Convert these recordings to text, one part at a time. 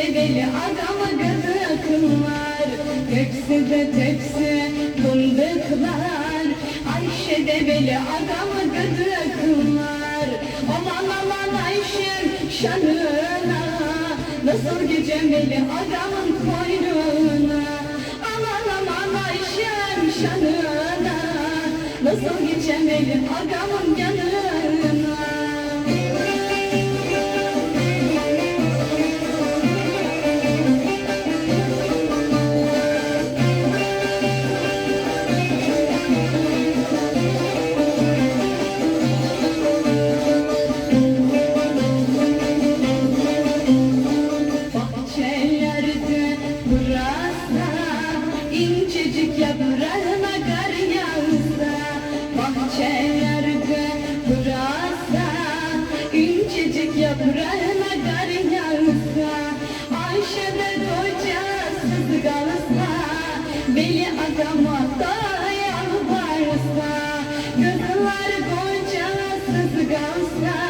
Ayşe de deli adamı gıdıklar Tepsi de tepsi fındıklar. Ayşe de deli adamı gıdıklar Aman aman Ayşem şanına. Nasıl gecemeli adamın koynuna? Aman aman Ayşem şanına. Nasıl geçemeli adamın yanına incecik yaprağına kar yağsa Bahçelerde burası incecik yaprağına kar yağsa Ayşe de kocasız kalsa Beli adama da yalvarsa Kızlar kocasız kalsa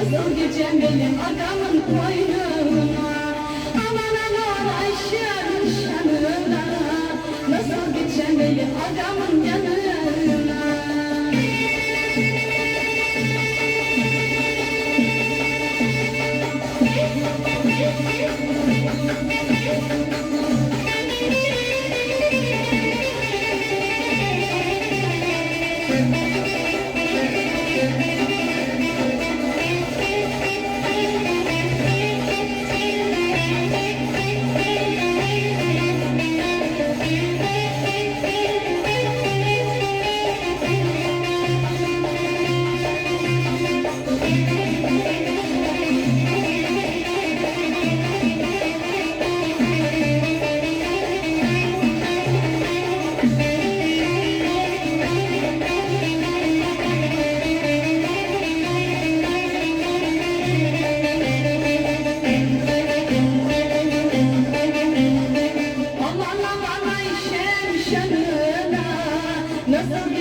Geçen benim adamın koynuna Aman aman Ayşem şanına Nasıl geçen benim adamın yanına Aman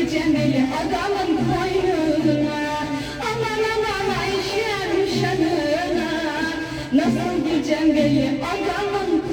Geçemeli adamın koynuna Aman aman Ayşem şanına Nasıl geçemeli adamın